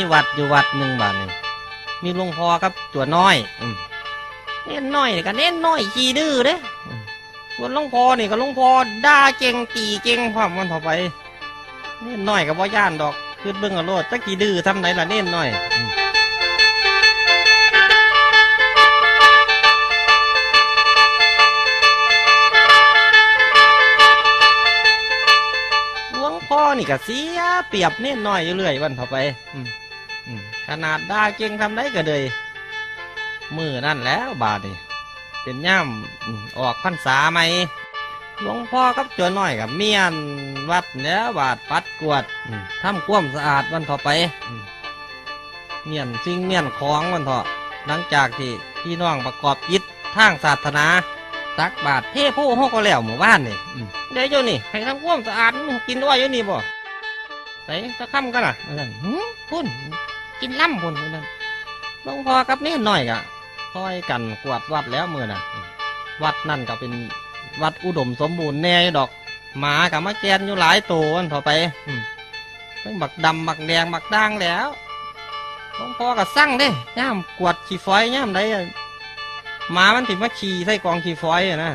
มีวัดอยู่วัดหนึ่งบาทนี่มีหลวงพ่อครับตัวน้อยอืมเน้นน้อยนี่ก็เน้นน้อยขี้ดื้อเด้อืมส่วนหลวงพ่อนี่ก็หลวงพ่อด่าเก่งตีเก่งพร้อมมันต่อไปเน้นน้อยก็บ่ย่านดอกคือเบิ่งเอาโลดจักขี้ดื้อทำไหนล่ะเน้นน้อยอืมหลวงพ่อนี่ก็เสียเปรียบเน้นน้อยอยู่เรื่อยวันต่อไป อืมอืม ขนาดด่าเก่งทำได้ก็เลยมือนั่นแล้วบาดนี่เป็นย่ำออกพรรษาไหมหลวงพ่อกับจวนน้อยกับเมียนวัดแล้วบาดปัดกวดทำควมสะอาดวันต่อไปเมียนสิ่งเมียนของวันเถอหลังจากที่พี่น้องประกอบจิตทางศาสนาตักบาตรเทผู้ห้องก็แล้วหมู่บ้านนี่เดี๋ยวเจ้านี่ให้ทำควมสะอาดกินด้วยอยู่นี่บ่ ส่ตะค่ำกันอะนั่นพุ่นกินล่ำพุ่นนั่นหลวงพ่อกับนี่หน่อยกะคอยกันกวาดวัดแล้วมือน่ะ วัดนั่นก็เป็นวัดอุดมสมบูรณ์แน่ดอก หมากับมาแกนอยู่หลายตัวอันต่อไปอืมทั้งบักดำบักแดงบักด่างแล้วหลวงพ่อก็สั่งเด้ย่ามกวาดขี้ฝอยย่ามใดอะหมามันถิมาขี่ใส่กองขี้ฝอยนะ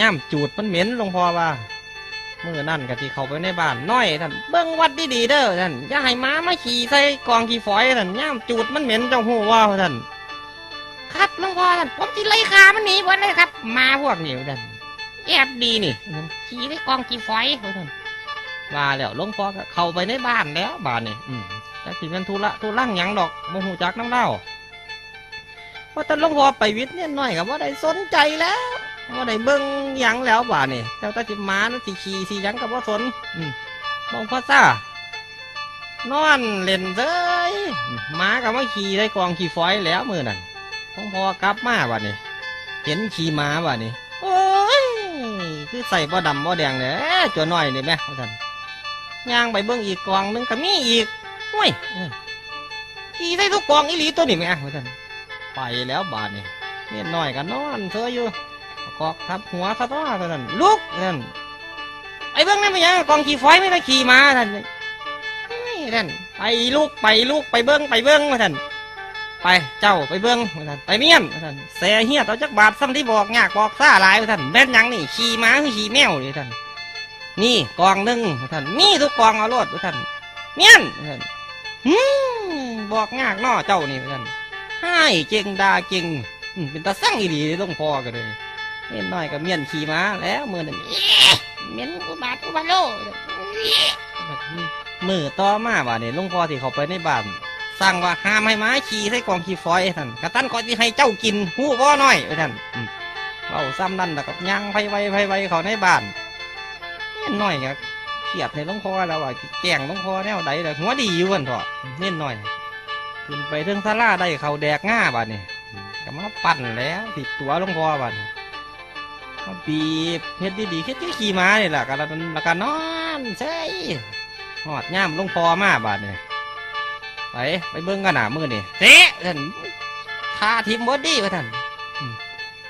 ย่ามจูดมันเหม็นหลวงพ่อว่า มือนั่นก็ที่เขาไปในบ้านน้อยท่านเบิ้งวัดดีๆเด้อท่านอย่าให้ม้ามาขี่ใส่กองขี้ฝอยท่านย่ามจูดมันเหม็นเจ้าหูว่าท่านครับหลวงพ่อท่านผมจิไล่ขามันหนีวันเลยครับ มาพวกนี้ท่านแอบดีนี่ขี่ใส่กองขี้ฝอยท่านว่าแล้วหลวงพ่อเข้าไปในบ้านแล้วบ้านนี่อืมแต่ที่มันทุระทุลังยังดอกโมหูจักน้ำเล่าพราะแต่หลวงพ่อไปวิทย์เนี่ยน้อยกับว่าได้สนใจแล้ว ว่าได้เบิ่งยังแล้วบ่านี่แต่ตาจิมานะสิขี่สิหยังกับว่าสนมองพ่อซ่านอนเล่นเซ้ยหมากับว่าขี่ได้กองขี่ฟอยแล้วมือนั่นของพอกลับมาบ่านี่เห็นขี่ม้าบ่านี่โอ้ยคือใส่บ่ดำบ่แดงเลยจัวน้อยนี่แม่ท่าซั่นย่างไปเบิ่งอีกกองนึงก็มีอีกโอ้ยขี่ได้ทุกกองอีหลีตัวนี่แม่ท่าซั่นไปแล้วบาดนี่เนี่ยน้อยก็นอนเธออยู่ กอกทับหัวซะตัวเท่านั้นลุกนั่นไอ้เบื้องนั่นเป็นยังกองขี่ฟอยไม่ได้ขี่มาท่านท่านไปลูกไปลูกไปเบื้องไปเบื้องมาท่านไปเจ้าไปเบื้องมาท่านไปเมียนมาท่านเสียเฮียต่อจักบาทซ้ำที่บอกยากบอกซ่าหลายมาท่านแม่นยังนี่ขี่ม้าขี่แมวเลยท่านนี่กองหนึ่งมาท่านมีทุกกองเอารถมาท่านเมียนท่านหืมบอกยากน้อเจ้านี่ท่านให้เจงดาเจงเป็นตาสั่งอีหลีลยต้องพอกันเลย เล่นน้อยกับเมียนขี่ม้าแล้วมือนั่นเมียนกูบาดกูบาโลมือต่อมาว่าเนี่ยลุงพ่อที่เขาไปในบ้านสั่งว่าห้ามให้ม้าขี่ใส่กองขี่ฟอยท่านกระตันก่อนที่ให้เจ้ากินหูบ่น้อยไว้ท่านอืมเราซ้ำนั่นแล้วกับย่างไฟไวไฟไวเขาในบ้านเล่นน้อยก็เขียดในลุงพ่อแล้วว่าแกล้งลุงพ่อแนวใดเลยหัวดีอยู่วันเถอะเล่นน้อยขึ้นไปเรื่องซาลาได้เขาแดกง่าบ้านนี่ก็มาปั่นแล้วติดตัวลุงพ่อบ้าน มาบีบเฮ็ดดีๆเฮ็ดที่ขี่ม้านี่แหละกันแล้วแล้วก็นอนใช่หอดย่ามลงพอมาบาดนี่ยไปไปเบิ่งกันหนามือนี่เตะท่านคาทิมบอดี้วะท่าน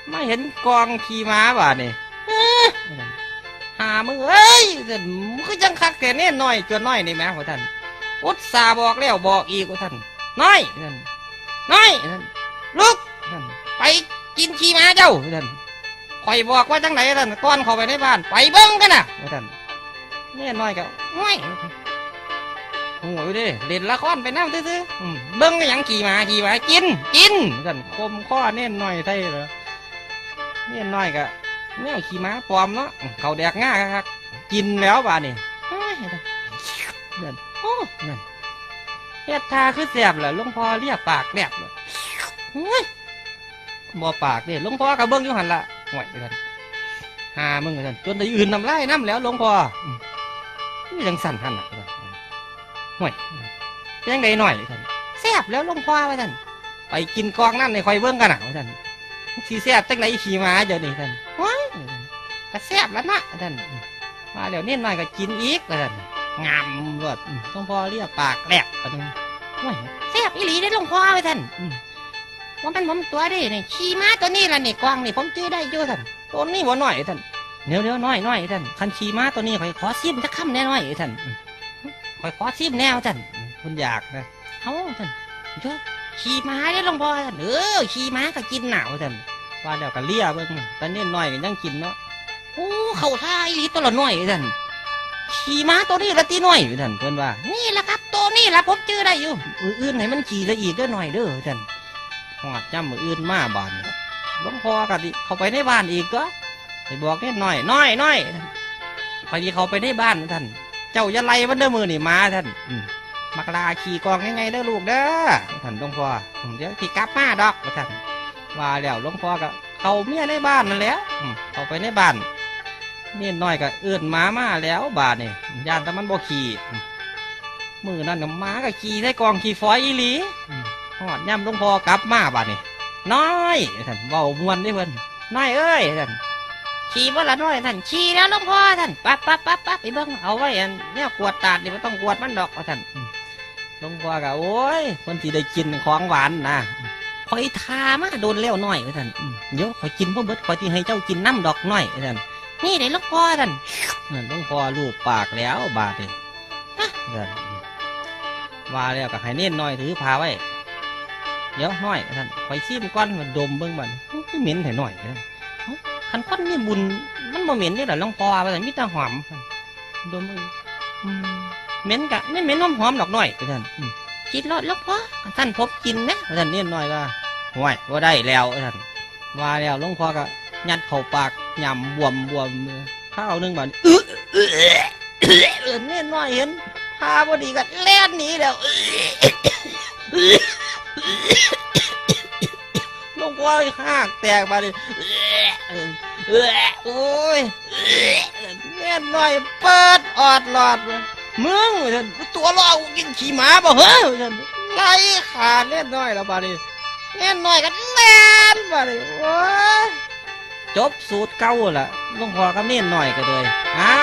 ไม่เห็นกองขี่ม้าบาดนี่เอ้อว่าท่านหามึงเอ้ยท่านมึงก็ยังคักแต่เนี่ยน้อยจนน้อยนี่แหม่ว่าท่านอุตส่าห์บอกแล้วบอกอีกว่าท่านน้อยท่านน้อยท่านลุกท่านไปกินขี่ม้าเจ้าท่าน ข่อยบอกว่าจังไหนท่านก้อนเข้าไปในบ้าน ไปเบิ้งกันนะว่าท่านเนี่ยน้อยก็ห้วยโอ้ยเด้เล่นละครไปนั่งซื่อๆอืมเบิ้งก็หยังขี่มาขี่มากินกินท่านคมข้อเน่นน้อยไทยเหรอเนี่ยน้อยก็แนวขี่ม้าปลอมเนาะเขาแดกง่าครับกินแล้วบ้านี่เฮ้ยนั่นโอ้นั่นเฮ็ดทาคือแสบเหรอหลุงพ่อเรียกปากแหลบเลยเฮ้ยบ่ปากเด้หลุงพ่อกับเบิ้งอยู่หันละ ห่วยท่านหามึงท่านจนได้อื่นนำไล่น้ำแล้วหลวงพ่อยังสั่นท่านอะห่วยยังไงหน่อยท่านแซ่บแล้วหลวงพ่อว่าท่านไปกินกองนั่นในคอยเบิ้งกันหนาวท่านสีแซ่บจังไรขี่ม้าเดี๋ยวนี้ท่านว้ายก็แซ่บแล้วนะท่านมาเดี๋ยวนี้หน่อยก็กินอีกท่านงามรวดอืมหลวงพ่อเรียกปากแหลกท่านห่วยแซ่บอีหลีได้หลวงพ่อว่าท่านอื ว่าเป็นผมตัวดินี่ขี่ม้าตัวนี้ละนี่กวางนี่ผมจื้อได้อยู่ท่านตัวนี้บ่น้อยท่านเดี๋ยวเดี๋ยวน้อยน้อยท่านคันขี่ม้าตัวนี้ข่อยขอซิมจะคำแน่น้อยท่านข่อยขอซิมแนวท่านคุณอยากนะเอ้าท่านเด้อขี่ม้าได้อหลวงพ่อท่านเออขี่ม้าก็กินหนาวท่านว่าแล้วก็เลียเบิ่งแต่เน้นน้อยก็ยังกินเนาะโอ้เข้าท่าอีหลีตัวละน้อยท่านขี่ม้าตัวนี้ละตีน้อยท่านเพิ่นว่า นี่แหละครับตัวนี้ละผมจื้อได้อยู่อื่นๆให้มันขี่ซะอีกเด้อหน่อยเด้อท่าน หอดย่ำมืออื่นมาบานหลวงพ่อก็ดิเขาไปในบ้านอีกก็ไปบอกเน้นน้อยน้อยน้อยพอดีเขาไปในบ้านท่าน เจ้าอย่าไล่มันเด้อมือนี่มาท่านอืมักลาขี่กองยังไงเด้อลูกเด้อท่านหลวงพ่ออืมเดี๋ยวที่กลับมาดอกท่านว่าแล้วหลวงพ่อก็เขาเมียในบ้านนั่นแหละเขาไปในบ้านเมียน้อยก็เอื้อนมามาแล้วบาดนี่ยานแต่มันบ่ขี่มือนั่นน่ะหมาก็ขี่ใส่กองขี่ฟอยอีหลีอื หอดย่ำหลวงพ่อกลับมาบ้านี่น้อยท่านเบามวนด้เพิ่อนน้อยเอ้ยท่านขี่บ่ละน้อยท่านขี่แล้วหลวงพ่อท่านปั๊บปั๊บปั๊บปั๊บไปเบิ่งเอาไว้อันเนี่ยกวดตาดนี่ไม่ต้องกวดมันดอกท่านหลวงพ่อก็โอ้ยคนที่ได้กินของหวานนะคอยทามาโดนแล้วน้อยท่านเดี๋ยวคอยกินพ่อเบิดคอยที่ให้เจ้ากินน้ำดอกน้อยท่านนี่ได้หลวงพ่อท่านนั่นหลวงพ่อลูบปากแล้วบาดนี่ฮะท่านว่าแล้วก็ให้เน้นน้อยถือพาไว้ เดี๋ยวน้อยท่านคอยซีมก้อนมาดมเบิ่งบันคือเหม็นให้น้อยว่าซั่นคันนมีบุญมันบ่เหม็นนี่แหละลวงพอว่าแต่มีแต่หอมดมเอ้ยอืมเหม็นกะไม่เหม็นหอมหอมดอกน้อยท่านกินรสหลวงพ่อท่านพบกินนะท่านเนี่ยน้อยว่าห่วยว่าได้แล้วท่านว่าแล้วลงพอก็ยัดเข้าปากยำบวมบวมข้าวหนึ่งบาดนี้อื้อเออเออเออเนี่ยน้อยเห็นพาพอดีก็แล่นหนีแล้ว อื้อหลวงพ่อหักแตกมาเลยเออเออโอ้ยหน่อยเปิดออดหลอดเลยมึงตัวรอกูกินขี่หมาบ่เฮ้ยไล่ขาดแน่นหน่อยแล้วบาดนี้แน่นหน่อยกันแน่นบาดนี้โอ้ยจบสูตรเก่าละลุงพ่อกับเน่นหน่อยก็เลยฮะ